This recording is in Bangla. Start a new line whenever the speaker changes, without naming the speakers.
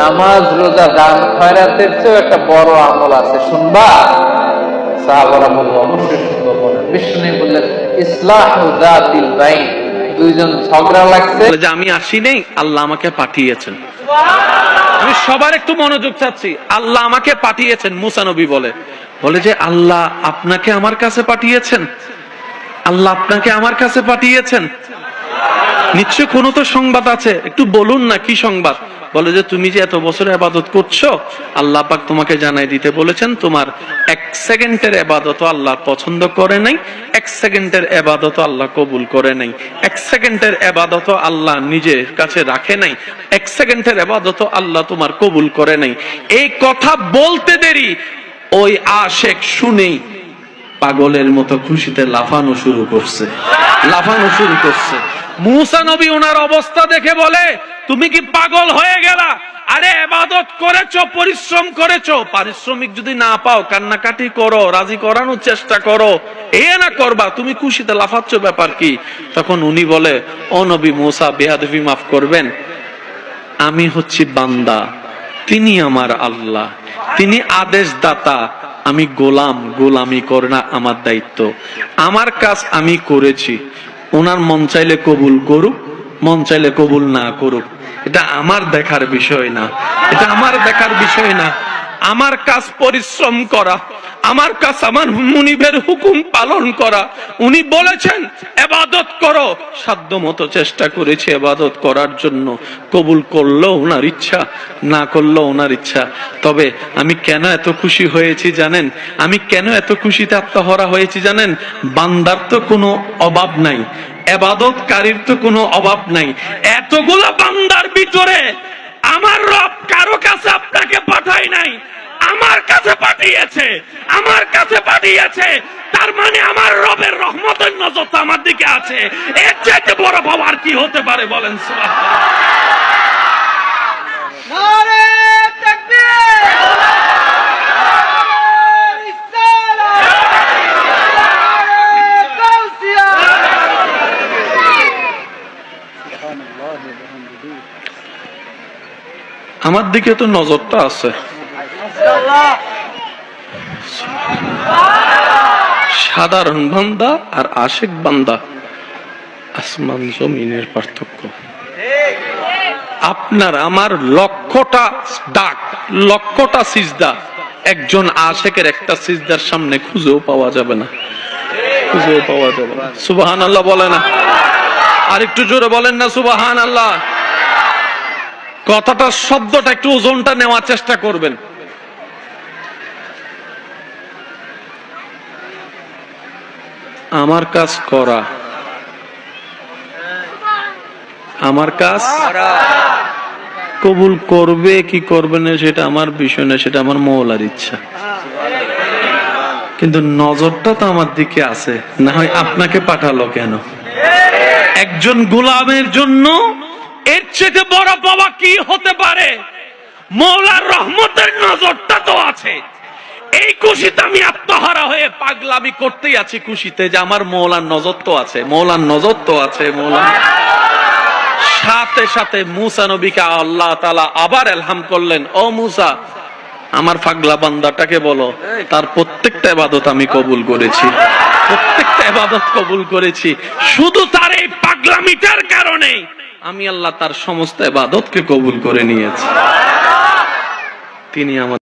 নামাজ রোজা দান খয়রাতের চেয়েও একটা বড় আমল আছে। শুনবা? সাহাবারা বলব অবশ্যই শুনব বলে বিষ্ণু বললেন ইসলাহ জাতিল বাইন। দুইজন ঝগড়া লাগছে।
যে আমি আসি নেই আল্লাহ আমাকে পাঠিয়েছেন। আমি সবার একটু মনোযোগ চাচ্ছি আল্লাহ আমাকে পাঠিয়েছেন মুসা নবী বলে। বলে যে আল্লাহ আপনাকে আমার কাছে পাঠিয়েছেন? আল্লাহ আপনাকে আমার কাছে পাঠিয়েছেন। নিশ্চয় কোনো তো সংবাদ আছে একটু বলুন না কি সংবাদ? বলে যে, তুমি যে এত বছর আবাদত করছ, আল্লাহ পাক তোমাকে জানাই দিতে বলেছেন, তোমার এক সেকেন্ডের আবাদত আল্লাহ পছন্দ করে নাই, এক সেকেন্ডের আবাদত আল্লাহ কবুল করে নাই, এক সেকেন্ডের আবাদত আল্লাহ নিজের কাছে রাখে নাই, এক সেকেন্ডের আবাদত আল্লাহ তোমার কবুল করে নাই। এই কথা বলতে দেরি, ওই আশেক শুনেই পাগলের মতো খুশিতে লাফানো শুরু করছে, লাফানো শুরু করছে। মুসা নবী ওনার অবস্থা দেখে বলে তুমি কি পাগল হয়ে গেলা? আরে, এবাদত করেছ, পরিশ্রম করেছ। পারিশ্রমিক যদি না পাও, কান্নাকাটি করো, রাজি করানোর চেষ্টা করো। এ না করবা, তুমি খুশিতে লাফাচ্ছ, ব্যাপার কি? তখন উনি বলে মুসা বেহাদবি মাফ করবেন। আমি হচ্ছি বান্দা, তিনি আমার আল্লাহ, তিনি আদেশ দাতা আমি গোলাম, গোলামি করে না, আমার দায়িত্ব। আমার কাজ আমি করেছি। ওনার মন চাইলে কবুল করুক মন চাইলে কবুল না করুক। এটা আমার দেখার বিষয় না। এটা আমার দেখার বিষয় না। আমার কাজ পরিশ্রম করা, আমার কাজ আমার মুনিবের হুকুম পালন করা। উনি বলেছেন, এবাদত করো। সাধ্য মতো চেষ্টা করেছি এবাদত করার জন্য। কবুল করল ওনার ইচ্ছা, না করল ওনার ইচ্ছা। তবে আমি কেন এত খুশি হয়েছি জানেন? আমি কেন এত খুশিতে আত্মহরা হয়েছি জানেন? বান্দার তো কোনো অভাব নাই। এবাদতকারীর তো কোনো অভাব নাই। এতগুলো বান্দার ভিতরে আমার রব কারও কাছে আপনাকে পাঠাই নাই। আমার কাছে পাঠিয়েছে, আমার কাছে পাঠিয়েছে। তার মানে আমার রবের রহমতের নজর তো আমার দিকে আছে। এর চাইতে বড় বাবার কি হতে পারে বলেন সুবহানাল্লাহ। আমার দিকে তো নজরটা আছে। সাধারণ বান্দা আর আশেক বান্দা, আসমান জমিনের পার্থক্য। আপনার আমার লক্ষটা ডাক লক্ষটা সিজদা। একজন আশেকের একটা সিজদার সামনে খুঁজেও পাওয়া যাবে না। খুঁজেও পাওয়া যাবে না। সুবাহান আল্লাহ বলে না। আর একটু জোরে বলেন না সুবাহান আল্লাহ কথাটা শব্দটা একটু ওজনটা নেওয়ার চেষ্টা করবেন। আমার কাজ করা। আমার কাজ কবুল করবে, কি করবে না সেটা আমার বিষয় না, সেটা আমার মৌলার ইচ্ছা। কিন্তু নজরটা তো আমার দিকে আছে, না হয় আপনাকে পাঠালো কেন? একজন গোলামের জন্য এর চেয়ে বড় বাবা কি হতে পারে? মৌলার রহমতের নজরটা তো আছে। এই খুশিতে আমি আত্মহারা হয়ে পাগলামি করতেই আছি খুশিতে যে আমার মৌলার নজর তো আছে, মৌলার নজর তো আছে, মৌলার। সাথে সাথে মুসা নবীকে আল্লাহ তালা আবার এলহাম করলেন। ও মুসা, আমার পাগলা বান্দাটাকে বলো, তার প্রত্যেকটা এবাদত আমি কবুল করেছি। প্রত্যেকটা এবাদত কবুল করেছি। শুধু তার এই পাগলামিটার কারণে আমি আল্লাহ তার সমস্ত এবাদতকে কবুল করে নিয়েছি। তিনি আমার